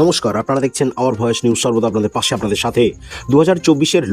নমস্কার, আপনারা দেখছেন আওয়ার ভয়েস নিউজ সর্বদা আপনাদের পাশে, আপনাদের সাথে। দু হাজার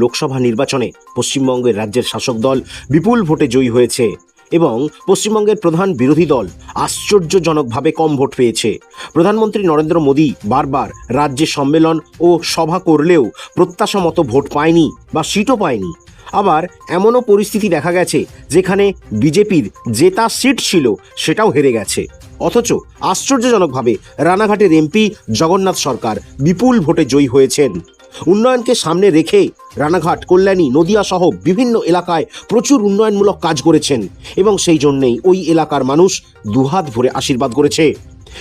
লোকসভা নির্বাচনে পশ্চিমবঙ্গের রাজ্যের শাসক দল বিপুল ভোটে জয়ী হয়েছে এবং পশ্চিমবঙ্গের প্রধান বিরোধী দল আশ্চর্যজনকভাবে কম ভোট পেয়েছে। প্রধানমন্ত্রী নরেন্দ্র মোদী বারবার রাজ্যে সম্মেলন ও সভা করলেও প্রত্যাশা মতো ভোট পায়নি বা সিটও পায়নি। আবার এমনও পরিস্থিতি দেখা গেছে যেখানে বিজেপির জেতা সিট ছিল সেটাও হেরে গেছে। অথচ আশ্চর্যজনকভাবে রানাঘাটের এমপি জগন্নাথ সরকার বিপুল ভোটে জয়ী হয়েছেন। উন্নয়নকে সামনে রেখে রানাঘাট, কল্যাণী, নদিয়া সহ বিভিন্ন এলাকায় প্রচুর উন্নয়নমূলক কাজ করেছেন এবং সেই জন্যেই ওই এলাকার মানুষ দুহাত ভরে আশীর্বাদ করেছে।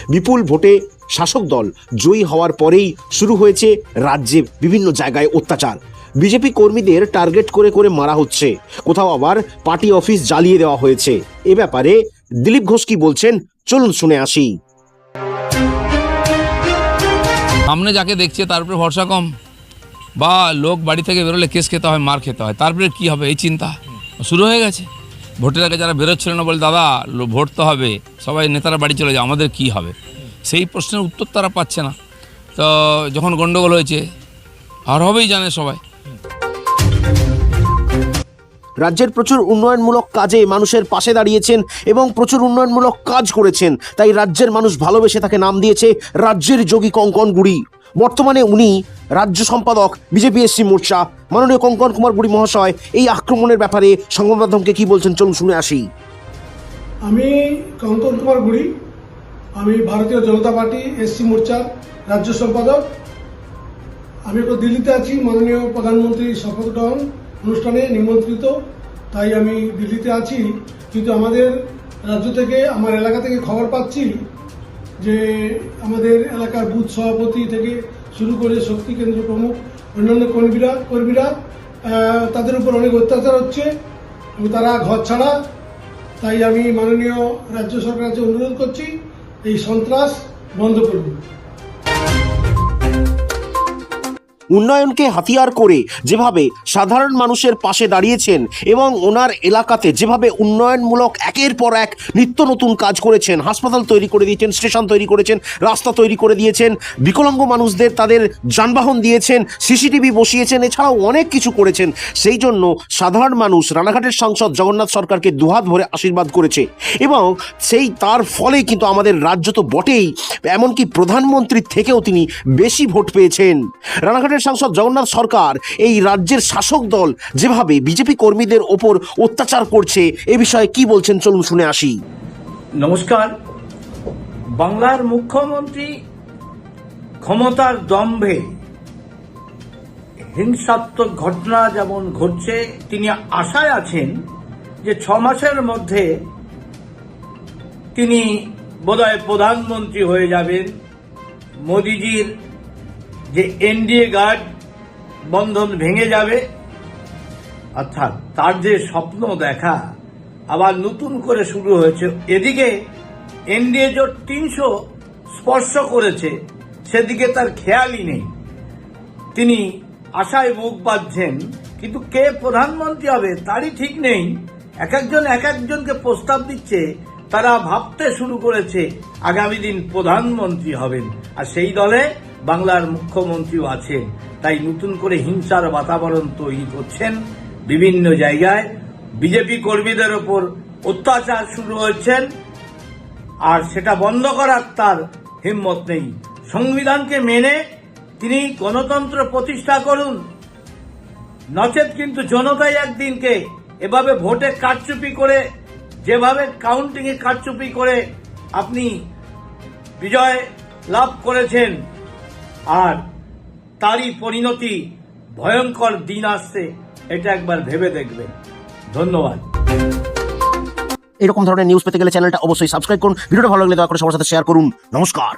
বিপুল ভোটে শাসক দল জয়ী হওয়ার পরেই শুরু হয়েছে রাজ্যে বিভিন্ন জায়গায় অত্যাচার। বিজেপি কর্মীদের টার্গেট করে করে মারা হচ্ছে। কোথাও আবার পার্টি অফিস জ্বালিয়ে দেওয়া হয়েছে। এ ব্যাপারে দিলীপ ঘোষ কি বলছেন, চলুন শুনে আসি। সামনে যাকে দেখছে, তার উপরে ভরসা কম। বা লোক বাড়ি থেকে বেরোলে কেস খেতে হয়, মার খেতে হয়। তারপরে কি হবে, এই চিন্তা? শুরু হয়ে গেছে। ভোটের আগে যারা বেরোচ্ছিল না বলে, দাদা ভোট তো হবে। সবাই নেতারা বাড়ি চলে যায় আমাদের কি হবে? সেই প্রশ্নের উত্তর তারা পাচ্ছে না। তো যখন গণ্ডগোল হয়েছে, আর হবেই জানে সবাই। রাজ্যের প্রচুর উন্নয়নমূলক কাজে মানুষের পাশে দাঁড়িয়েছেন এবং প্রচুর উন্নয়নমূলক কাজ করেছেন। তাই রাজ্যের মানুষ ভালোবেসে তাকে নাম দিয়েছে রাজ্যের যোগী কঙ্কন গুড়ি। বর্তমানে উনি রাজ্য সম্পাদক, বিজেপি এসসি মোর্চা। মাননীয় কঙ্কন কুমার গুড়ি মহাশয়, এই আক্রমণের ব্যাপারে সংবাদ মাধ্যমকে কি বলছেন? চলুন শুনে আসি। আমি কঙ্কন কুমার গুড়ি। আমি ভারতীয় জনতা পার্টি এসসি মোর্চার রাজ্য সম্পাদক। আমি দিল্লিতে আছি। মাননীয় প্রধানমন্ত্রী শপথ গ্রহণ। অনুষ্ঠানে নিমন্ত্রিত, তাই আমি দিল্লিতে আছি। কিন্তু আমাদের রাজ্য থেকে, আমার এলাকা থেকে খবর পাচ্ছি যে আমাদের এলাকার বুথ সভাপতি থেকে শুরু করে শক্তি কেন্দ্র প্রমুখ, অন্যান্য কর্মীরা কর্মীরা তাদের উপর অনেক অত্যাচার হচ্ছে এবং তারা ঘর ছাড়া। তাই আমি মাননীয় রাজ্য সরকারের কাছে অনুরোধ করছি, এই সন্ত্রাস বন্ধ করুন। উন্নয়নকে হাতিয়ার করে যেভাবে সাধারণ মানুষের পাশে দাঁড়িয়েছেন এবং ওনার এলাকাতে যেভাবে উন্নয়নমূলক একের পর এক নিত্য নতুন কাজ করেছেন, হাসপাতাল তৈরি করে দিয়েছেন, স্টেশন তৈরি করেছেন, রাস্তা তৈরি করে দিয়েছেন, বিকলাঙ্গ মানুষদের তাদের যানবাহন দিয়েছেন, সিসিটিভি বসিয়েছেন, এছাড়াও অনেক কিছু করেছেন। সেই জন্য সাধারণ মানুষ, রানাঘাটের সাংসদ জগন্নাথ সরকারকে দুহাত ভরে আশীর্বাদ করেছে এবং সেই তার ফলে কিন্তু আমাদের রাজ্য তো বটেই। এমনকি প্রধানমন্ত্রীর থেকেও তিনি বেশি ভোট পেয়েছেন। রানাঘাটের সাংসদ জগন্নাথ সরকার, এই রাজ্যের শাসক দল যেভাবে বিজেপি কর্মীদের ওপর অত্যাচার করছে, এ বিষয়ে কি বলছেন? চলুন শুনে আসি। নমস্কার। বাংলার মুখ্যমন্ত্রী ক্ষমতার দম্ভে হিংসাত্মক ঘটনা যেমন ঘটছে, তিনি আশায় আছেন যে ছ মাসের মধ্যে তিনি বোধহয় প্রধানমন্ত্রী হয়ে যাবেন। মোদিজির যে এনডিএ গার্ড বন্ধন ভেঙে যাবে, অর্থাৎ তার যে স্বপ্ন দেখা আবার নতুন করে শুরু হয়েছে, এদিকে এনডিএ জোট তিনশো স্পর্শ করেছে, সেদিকে তার খেয়ালই নেই। তিনি আশায় মুখ বাঁধছেন, কিন্তু কে প্রধানমন্ত্রী হবে তারই ঠিক নেই। এক একজন, এক একজনকে প্রস্তাব দিচ্ছে, তারা ভাবতে শুরু করেছে, আগামী দিন প্রধানমন্ত্রী হবেন। আর সেই দলে বাংলার মুখ্যমন্ত্রীও আছেন। তাই নতুন করে হিংসার বাতাবরণ তৈরি করছেন বিভিন্ন জায়গায়। বিজেপি কর্মীদের ওপর অত্যাচার শুরু হয়েছেন। আর সেটা বন্ধ করার তার হিম্মত নেই। সংবিধানকে মেনে তিনি গণতন্ত্র প্রতিষ্ঠা করুন। নচেত কিন্তু জনতাই একদিনকে এভাবে ভোটে কারচুপি করে, যেভাবে কাউন্টিং এ কারচুপি করে আপনি বিজয় লাভ করেছেন। আর তারই পরিণতি ভয়ঙ্কর দিন আসছে, এটা একবার ভেবে দেখবে ধন্যবাদ। এরকম ধরনের নিউজ পেতে গেলে চ্যানেলটা অবশ্যই সাবস্ক্রাইব করুন, ভিডিওটা ভালো লাগলে দয়া করে সবার সাথে শেয়ার করুন। নমস্কার।